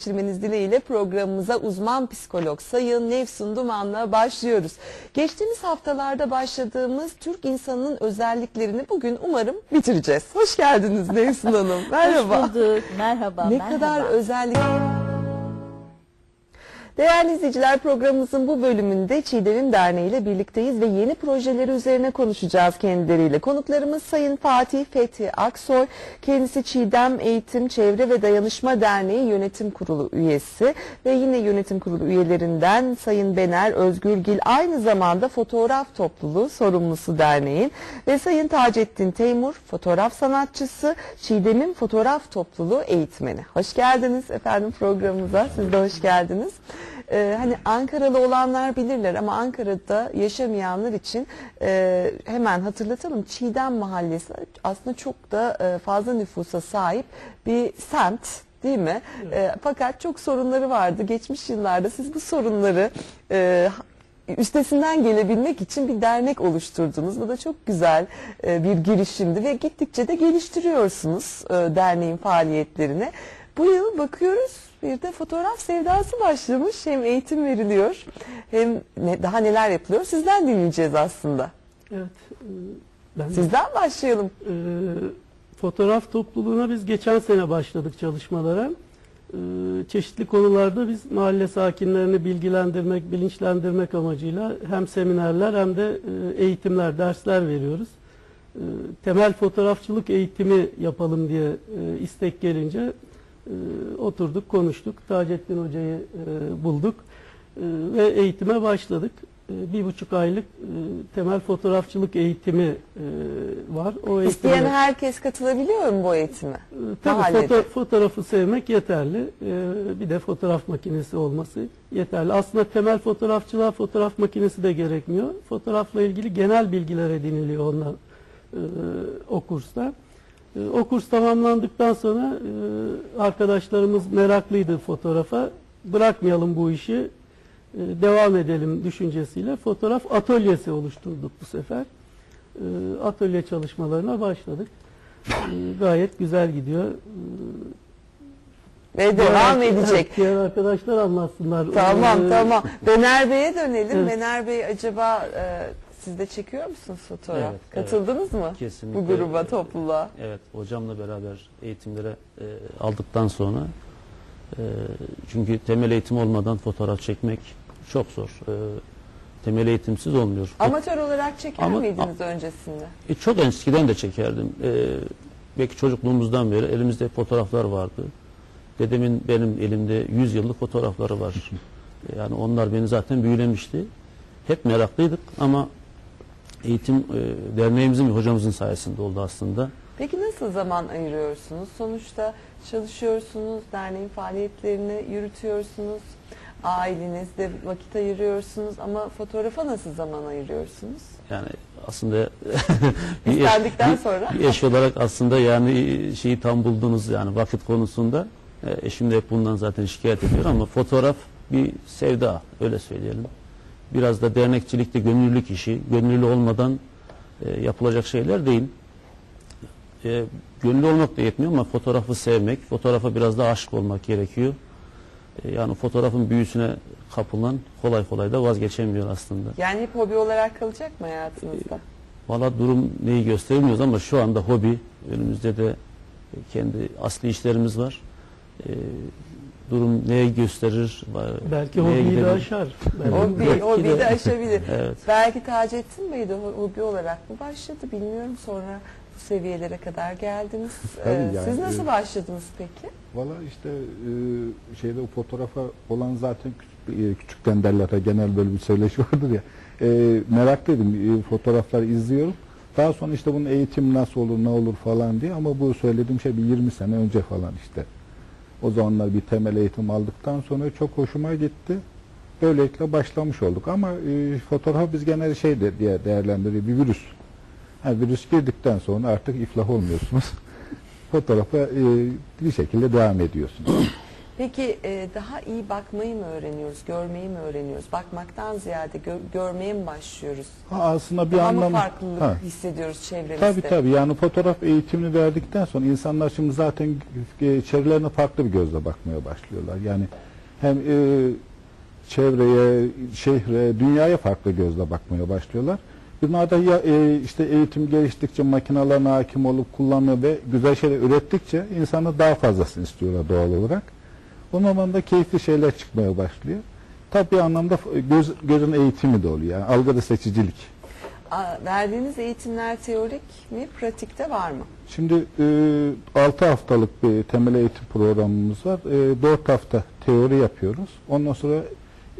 geçirmeniz dileğiyle programımıza uzman psikolog Sayın Nefsun Duman'la başlıyoruz. Geçtiğimiz haftalarda başladığımız Türk insanının özelliklerini bugün umarım bitireceğiz. Hoş geldiniz Nefsun Hanım. Merhaba. Hoş bulduk. Merhaba. Ne merhaba. kadar özellik. Değerli izleyiciler programımızın bu bölümünde Çiğdem'in Derneği ile birlikteyiz ve yeni projeleri üzerine konuşacağız kendileriyle. Konuklarımız Sayın Fatih Fethi Aksoy, kendisi Çiğdem Eğitim, Çevre ve Dayanışma Derneği Yönetim Kurulu üyesi ve yine yönetim kurulu üyelerinden Sayın Bener Özgürgil aynı zamanda fotoğraf topluluğu sorumlusu derneğin ve Sayın Taceddin Teymur fotoğraf sanatçısı Çiğdem'in fotoğraf topluluğu eğitmeni. Hoş geldiniz efendim programımıza. Siz de hoş geldiniz. Ee, hani Ankaralı olanlar bilirler ama Ankara'da yaşamayanlar için e, hemen hatırlatalım. Çiğdem Mahallesi aslında çok da e, fazla nüfusa sahip bir semt değil mi? E, fakat çok sorunları vardı. Geçmiş yıllarda siz bu sorunları e, üstesinden gelebilmek için bir dernek oluşturdunuz. Bu da çok güzel e, bir girişimdi ve gittikçe de geliştiriyorsunuz e, derneğin faaliyetlerini. Bu yıl bakıyoruz bir de fotoğraf sevdası başlamış. Hem eğitim veriliyor hem ne, daha neler yapılıyor. Sizden dinleyeceğiz aslında. Evet. e, Ben de, Sizden başlayalım. e, fotoğraf topluluğuna biz geçen sene başladık çalışmalara. E, çeşitli konularda biz mahalle sakinlerini bilgilendirmek, bilinçlendirmek amacıyla hem seminerler hem de e, eğitimler, dersler veriyoruz. E, temel fotoğrafçılık eğitimi yapalım diye e, istek gelince oturduk, konuştuk. Taceddin Hoca'yı e, bulduk e, ve eğitime başladık. E, bir buçuk aylık e, temel fotoğrafçılık eğitimi e, var. O İsteyen eğitime- herkes katılabiliyor mu bu eğitime? e, Tabii mahallede. foto- fotoğrafı sevmek yeterli. E, bir de fotoğraf makinesi olması yeterli. Aslında temel fotoğrafçılığa fotoğraf makinesi de gerekmiyor. Fotoğrafla ilgili genel bilgiler ediniliyor ondan e, o kursta. E, o kurs tamamlandıktan sonra e, arkadaşlarımız meraklıydı fotoğrafa. Bırakmayalım bu işi, e, devam edelim düşüncesiyle fotoğraf atölyesi oluşturduk bu sefer. E, atölye çalışmalarına başladık. E, gayet güzel gidiyor. E, Ve devam diğer- edecek. Diğer arkadaşlar anlatsınlar. Tamam tamam. Bener Bey'e dönelim. Evet. Bener Bey acaba e, siz de çekiyor musunuz fotoğraf? Evet, evet. Katıldınız mı Kesinlikle. bu gruba, topluluğa? Evet, hocamla beraber eğitimlere e, aldıktan sonra e, çünkü temel eğitim olmadan fotoğraf çekmek çok zor. E, temel eğitimsiz olmuyor. Amatör olarak çeker Ama- miydiniz öncesinde? E, çok eskiden de çekerdim. E, belki çocukluğumuzdan beri elimizde fotoğraflar vardı. Dedemin benim elimde 100 yıllık fotoğrafları var. E, yani onlar beni zaten büyülemişti. Hep meraklıydık ama eğitim e, derneğimizin hocamızın sayesinde oldu aslında. Peki nasıl zaman ayırıyorsunuz? Sonuçta çalışıyorsunuz, derneğin faaliyetlerini yürütüyorsunuz, ailenizde vakit ayırıyorsunuz ama fotoğrafa nasıl zaman ayırıyorsunuz? Yani aslında bir, eş, İstendikten bir- sonra. bir eş olarak aslında yani şeyi tam buldunuz yani vakit konusunda. E, Eşim de hep bundan zaten şikayet ediyor ama fotoğraf bir sevda öyle söyleyelim. Biraz da dernekçilikte gönüllülük işi. Gönüllü olmadan e, yapılacak şeyler değil. E, gönüllü olmak da yetmiyor ama fotoğrafı sevmek, fotoğrafa biraz da aşık olmak gerekiyor. E, yani fotoğrafın büyüsüne kapılan kolay kolay da vazgeçemiyor aslında. Yani hep hobi olarak kalacak mı hayatınızda? Valla durum neyi göstermiyoruz ama şu anda hobi, önümüzde de kendi asli işlerimiz var. Ee, durum neye gösterir? Belki neye hobiyi de aşar. Belki Hobi, belki hobi de- de aşabilir. Evet. Belki Taceddin Bey de ho- hobi olarak mı başladı bilmiyorum. Sonra bu seviyelere kadar geldiniz. Tabii Ee, yani, Siz nasıl e, başladınız peki? Valla işte e, şeyde o fotoğrafa olan zaten küçük, e, küçükten derler ha, genel böyle bir söyleşi vardır ya. E, meraklıydım. E, fotoğrafları izliyorum. Daha sonra işte bunun eğitim nasıl olur ne olur falan diye ama bu söylediğim şey bir 20 sene önce falan işte. O zamanlar bir temel eğitim aldıktan sonra çok hoşuma gitti. Böylelikle başlamış olduk ama e, fotoğrafı biz genelde şey de, diye değerlendiriyor bir virüs. Ha, virüs girdikten sonra artık iflah olmuyorsunuz. Fotoğrafa e, bir şekilde devam ediyorsunuz. Peki e, daha iyi bakmayı mı öğreniyoruz, görmeyi mi öğreniyoruz? Bakmaktan ziyade gö- görmeye mi başlıyoruz? Ha, aslında bir daha anlamda mı farklılık Ha. hissediyoruz çevremizde? Tabii tabii yani fotoğraf eğitimini verdikten sonra insanlar şimdi zaten e, çevrelerine farklı bir gözle bakmaya başlıyorlar. Yani hem e, çevreye, şehre, dünyaya farklı gözle bakmaya başlıyorlar. Bunlar da ya, e, işte eğitim geliştikçe makinalarına hakim olup kullanmaya ve güzel şeyler ürettikçe insanlar daha fazlasını istiyorlar doğal olarak. O zaman da keyifli şeyler çıkmaya başlıyor. Tabii anlamda göz, gözün eğitimi de oluyor. Yani algıda seçicilik. Verdiğiniz eğitimler teorik mi, pratikte var mı? Şimdi e, 6 haftalık bir temel eğitim programımız var. E, 4 hafta teori yapıyoruz. Ondan sonra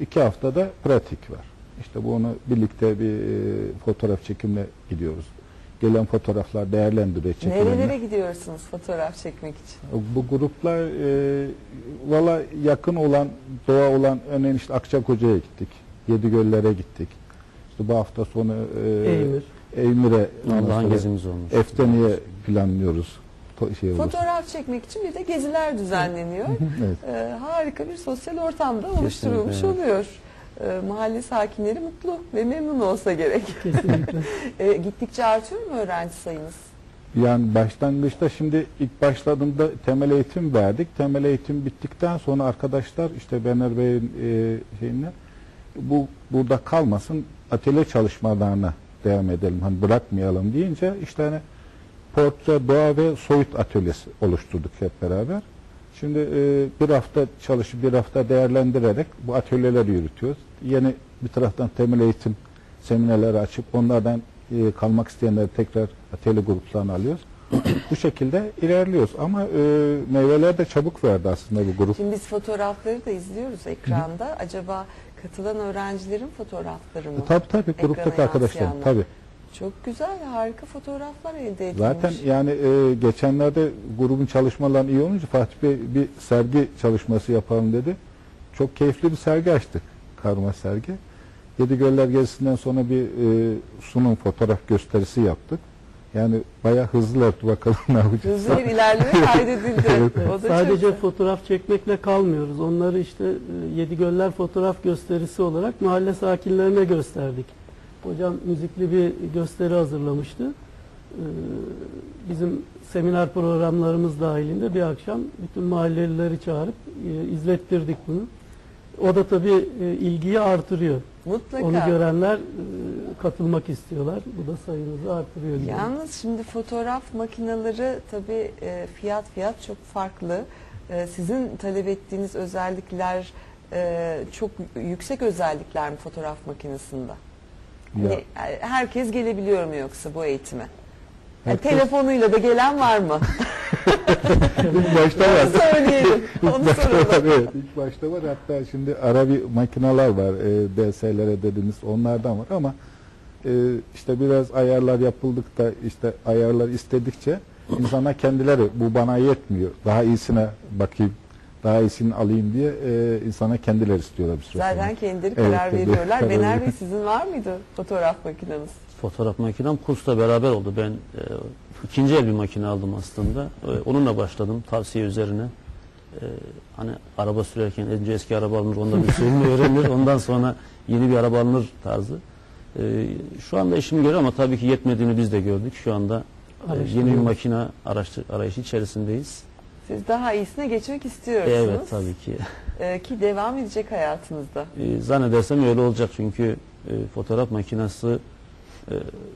2 haftada pratik var. İşte bunu birlikte bir e, fotoğraf çekimine gidiyoruz. Gelen fotoğraflar değerlendiriyor çekilenler. Nerelere gidiyorsunuz fotoğraf çekmek için? Bu gruplar e, valla yakın olan, doğa olan örneğin işte Akçakoca'ya gittik. Yedigöller'e gittik. İşte bu hafta sonu e, Eymir. Eymir'e, Allah'ın gezimiz olmuş. Efteni'ye planlıyoruz. Şey. Fotoğraf çekmek için bir de geziler düzenleniyor. Evet. Ee, harika bir sosyal ortamda oluşturulmuş Kesinlikle, evet. oluyor. Ee, mahalle sakinleri mutlu ve memnun olsa gerek. Kesinlikle. Ee, gittikçe artıyor mu öğrenci sayınız? Yani başlangıçta şimdi ilk başladığımda temel eğitim verdik. Temel eğitim bittikten sonra arkadaşlar işte Bener Bey'in e, şeyine bu burada kalmasın atölye çalışmalarına devam edelim. Hani bırakmayalım deyince işte hani portre, doğa ve soyut atölyesi oluşturduk hep beraber. Şimdi e, bir hafta çalışıp bir hafta değerlendirerek bu atölyeleri yürütüyoruz. Yeni bir taraftan temel eğitim seminerleri açıp onlardan e, kalmak isteyenleri tekrar atölye gruplarına alıyoruz. bu şekilde ilerliyoruz. Ama e, meyveler de çabuk verdi aslında bu grup. Şimdi biz fotoğrafları da izliyoruz ekranda. Acaba katılan öğrencilerin fotoğrafları mı? Tabii tabii Ekrana gruptaki arkadaşlar. Tabii. Çok güzel, harika fotoğraflar elde edilmiş. Zaten yani e, geçenlerde grubun çalışmaları iyi olunca Fatih Bey bir sergi çalışması yapalım dedi. Çok keyifli bir sergi açtık. Karma sergi. Yedi Göller gezisinden sonra bir e, sunum fotoğraf gösterisi yaptık. Yani bayağı hızlılar bakalım ne yapacağız. Hızlı bir ilerleme kaydedildi. Evet. O da çok Sadece güzel. fotoğraf çekmekle kalmıyoruz. Onları işte e, Yedi Göller fotoğraf gösterisi olarak mahalle sakinlerine gösterdik. Hocam müzikli bir gösteri hazırlamıştı. Ee, Bizim seminer programlarımız dahilinde bir akşam bütün mahallelileri çağırıp e, izlettirdik bunu. O da tabii e, ilgiyi artırıyor. Mutlaka. Onu görenler e, katılmak istiyorlar. Bu da sayımızı artırıyor. Yalnız şimdi fotoğraf makineleri tabii e, fiyat fiyat çok farklı. E, sizin talep ettiğiniz özellikler e, çok yüksek özellikler mi fotoğraf makinesinde? Ya, e, herkes gelebiliyor mu yoksa bu eğitime? Yani Herkes- telefonuyla da gelen var mı? ilk başta var. Onu söyleyelim. Onu başta var, evet. İlk başta var. Hatta şimdi ara bir makineler var. E, DS'lere dediğiniz onlardan var ama e, işte biraz ayarlar yapıldıkta işte ayarlar istedikçe insana kendileri bu bana yetmiyor. Daha iyisine bakayım. Daha iyisini alayım diye e, insana kendileri istiyorlar bir süre sonra. Zaten kendileri Evet, karar tabii. veriyorlar. Karar Bener Bey sizin var mıydı fotoğraf makineniz? Fotoğraf makinem kursla beraber oldu. Ben e, ikinci el bir makine aldım aslında. E, onunla başladım tavsiye üzerine. E, hani araba sürerken önce eski araba alınır, onda bir sürümü öğrenilir. Ondan sonra yeni bir araba alınır tarzı. E, şu anda işimi görüyor ama tabii ki yetmediğini biz de gördük. Şu anda e, yeni bir makine araştır, arayışı içerisindeyiz. Siz daha iyisine geçmek istiyorsunuz. Evet tabii ki. Ee, ki devam edecek hayatınızda. E, zannedersem öyle olacak çünkü e, fotoğraf makinesi e,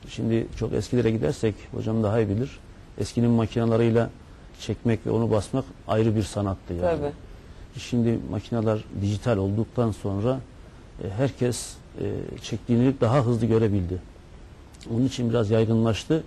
şimdi çok eskilere gidersek hocam daha iyi bilir. Eskinin makinalarıyla çekmek ve onu basmak ayrı bir sanattı yani. Tabii. Şimdi makineler dijital olduktan sonra e, herkes e, çektiğini daha hızlı görebildi. Onun için biraz yaygınlaştı.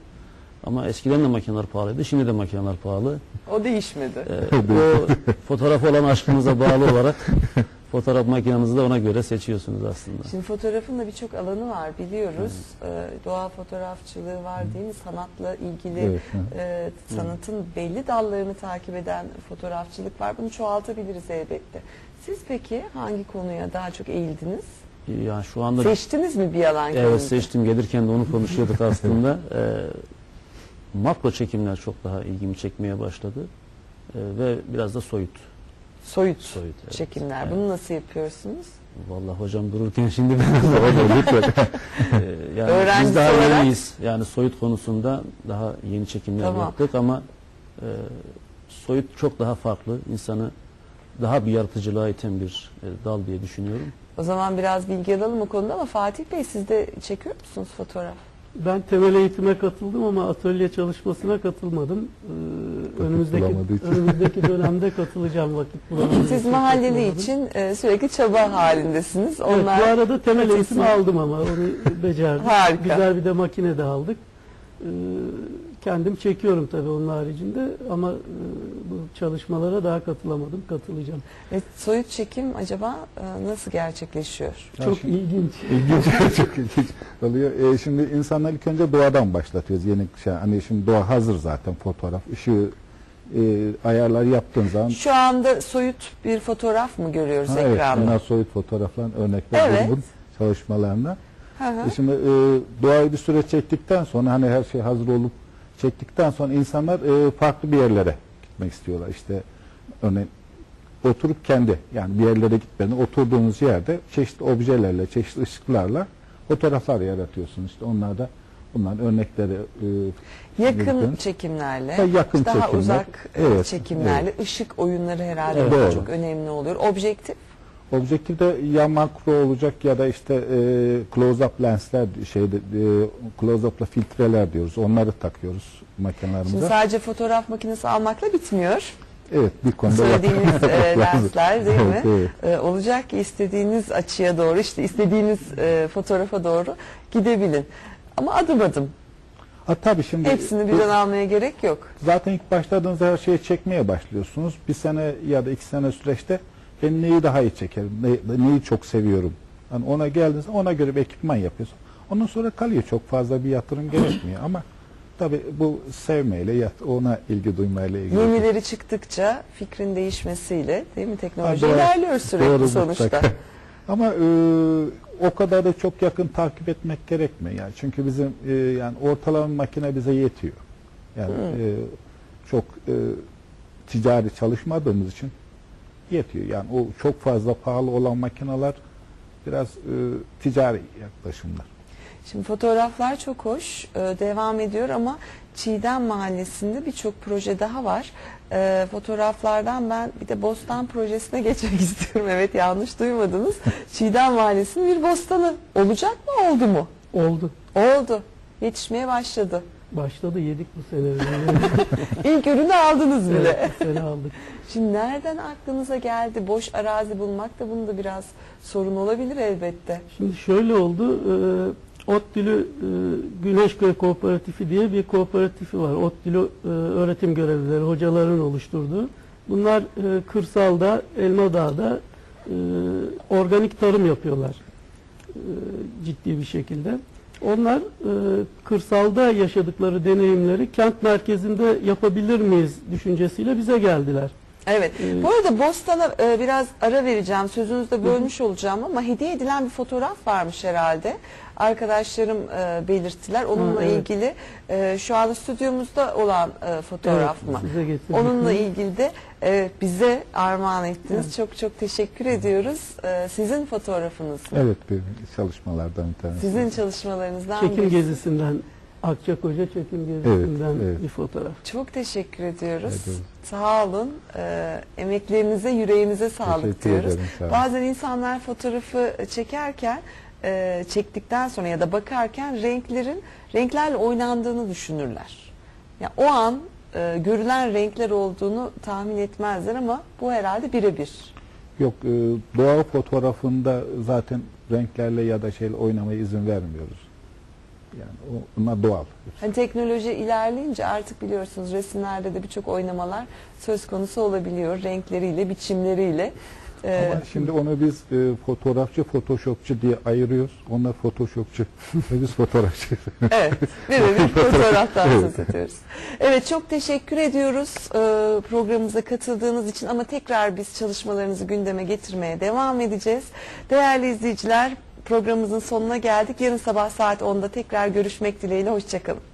Ama eskiden de makineler pahalıydı. Şimdi de makineler pahalı. O değişmedi. E, o fotoğraf olan aşkınıza bağlı olarak fotoğraf makinenizi de ona göre seçiyorsunuz aslında. Şimdi fotoğrafın da birçok alanı var biliyoruz. Ee, doğa fotoğrafçılığı var değil mi? Sanatla ilgili Evet, e, sanatın belli dallarını takip eden fotoğrafçılık var. Bunu çoğaltabiliriz elbette. Siz peki hangi konuya daha çok eğildiniz? Ya şu anda Seçtiniz mi bir alan evet kendinize? seçtim gelirken de onu konuşuyorduk aslında. E, makro çekimler çok daha ilgimi çekmeye başladı. E, ve biraz da soyut. Soyut, Soyut, evet. çekimler. Evet. Bunu nasıl yapıyorsunuz? Vallahi hocam dururken şimdi ben Ee, yani biz daha olarak- yeniyiz. Yani soyut konusunda daha yeni çekimler Tamam. yaptık ama e, soyut çok daha farklı. insanı daha bir yaratıcılığa iten bir e, dal diye düşünüyorum. O zaman biraz bilgi alalım o konuda ama Fatih Bey siz de çekiyor musunuz fotoğraf? Ben temel eğitime katıldım ama atölye çalışmasına katılmadım. Ee, önümüzdeki önümüzdeki dönemde katılacağım vakit bulamadığım Siz mahalleli için e, sürekli çaba halindesiniz. Evet, Onlar bu arada temel eğitimi aldım ama onu becerdim. Harika. Güzel bir de makine de aldık. Ee, kendim çekiyorum tabii onun haricinde ama e, bu çalışmalara daha katılamadım. Katılacağım. E, soyut çekim acaba e, nasıl gerçekleşiyor? Ya Çok şimdi- ilginç. İlginç, çok ilginç oluyor. E, şimdi insanlar ilk önce doğadan başlatıyoruz. Yeni şey, hani şimdi doğa hazır zaten fotoğraf, ışığı e, ayarlar yaptığın zaman Şu anda soyut bir fotoğraf mı görüyoruz Ha, evet, ekranda? bunlar soyut fotoğrafların örnekler Evet. bunun çalışmalarına. Hı hı. E şimdi e, doğayı bir süre çektikten sonra hani her şey hazır olup çektikten sonra insanlar e, farklı bir yerlere gitmek istiyorlar. İşte örneğin oturup kendi yani bir yerlere gitmeden oturduğunuz yerde çeşitli objelerle, çeşitli ışıklarla fotoğraflar yaratıyorsunuz. İşte onlar da bunların örnekleri e, Yakın Yakın. çekimlerle, yakın daha çekimler. uzak Evet, çekimlerle, ışık oyunları herhalde Evet, çok önemli oluyor. Objektif Objektif de ya makro olacak ya da işte e, close-up lensler şeyde e, close-up'la filtreler diyoruz. Onları takıyoruz Şimdi makinelerimize. sadece fotoğraf makinesi almakla bitmiyor. Evet bir konuda Söylediğiniz e, lensler değil mi? Evet, evet. E, olacak ki istediğiniz açıya doğru, işte istediğiniz e, fotoğrafa doğru gidebilin. Ama adım adım. Ha, tabii şimdi Hepsini birden almaya gerek yok. zaten ilk başladığınızda her şeyi çekmeye başlıyorsunuz. Bir sene ya da iki sene süreçte ben neyi daha iyi çekerim, ne- neyi çok seviyorum. Hani ona geldiğinizde ona göre bir ekipman yapıyorsun. Ondan sonra kalıyor çok fazla bir yatırım gerekmiyor ama tabii bu sevmeyle yat- ona ilgi duymayla ilgili. Yenileri çıktıkça fikrin değişmesiyle değil mi teknoloji Ha, doğru. ilerliyor sürekli Doğru, sonuçta. mutlaka. Ama e, o kadar da çok yakın takip etmek gerekmiyor yani. Çünkü bizim e, yani ortalama makine bize yetiyor. Yani Hmm. e, çok e, ticari çalışmadığımız için yetiyor. Yani o çok fazla pahalı olan makineler biraz e, ticari yaklaşımlar. Şimdi fotoğraflar çok hoş e, devam ediyor ama Çiğdem Mahallesi'nde birçok proje daha var. E, fotoğraflardan ben bir de bostan projesine geçmek istiyorum. Evet yanlış duymadınız. Çiğdem Mahallesi'nin bir bostanı olacak mı oldu mu? Oldu. Oldu. Yetişmeye başladı. Başladı yedik bu sene. İlk ürünü aldınız bile. evet, bu sene aldık. Şimdi nereden aklınıza geldi? Boş arazi bulmak da bunu da biraz sorun olabilir elbette. Şimdi şöyle oldu. E, ODTÜ'lü e, Güneşköy Kooperatifi diye bir kooperatifi var. ODTÜ'lü e, öğretim görevlileri, hocaların oluşturduğu. Bunlar e, kırsalda, Elmadağ'da e, organik tarım yapıyorlar. E, ciddi bir şekilde. Onlar e, kırsalda yaşadıkları deneyimleri kent merkezinde yapabilir miyiz düşüncesiyle bize geldiler. Evet. Evet. Bu arada Bostan'a e, biraz ara vereceğim. Sözünüzü de bölmüş olacağım ama hediye edilen bir fotoğraf varmış herhalde. Arkadaşlarım e, belirttiler. Onunla Ha, evet. ilgili e, şu anda stüdyomuzda olan e, fotoğraf Evet, mı? Onunla Hı. ilgili de e, bize armağan ettiniz. Çok çok teşekkür ediyoruz. E, sizin fotoğrafınız mı? Evet bir çalışmalardan bir tanesi. Sizin çalışmalarınızdan Çekim gezisinden Akçakoca çekim gezisinden evet. bir fotoğraf. Çok teşekkür ediyoruz. Evet, Sağ olun. Ee, emeklerinize, yüreğinize sağlık Teşekkür diyoruz. ederim, sağ olun. Bazen insanlar fotoğrafı çekerken, e, çektikten sonra ya da bakarken renklerin renklerle oynandığını düşünürler. Ya o an e, görülen renkler olduğunu tahmin etmezler ama bu herhalde birebir. Yok e, doğa fotoğrafında zaten renklerle ya da şeyle oynamaya izin vermiyoruz. Yani o, bunlar doğal. Hani teknoloji ilerleyince artık biliyorsunuz resimlerde de birçok oynamalar söz konusu olabiliyor renkleriyle, biçimleriyle. Ee, Ama şimdi onu biz e, fotoğrafçı, photoshopçu diye ayırıyoruz. Onlar photoshopçu ve biz fotoğrafçı. Evet, birebir fotoğraftan söz ediyoruz. Evet, çok teşekkür ediyoruz e, programımıza katıldığınız için ama tekrar biz çalışmalarınızı gündeme getirmeye devam edeceğiz. Değerli izleyiciler, programımızın sonuna geldik. Yarın sabah saat 10'da tekrar görüşmek dileğiyle, hoşçakalın.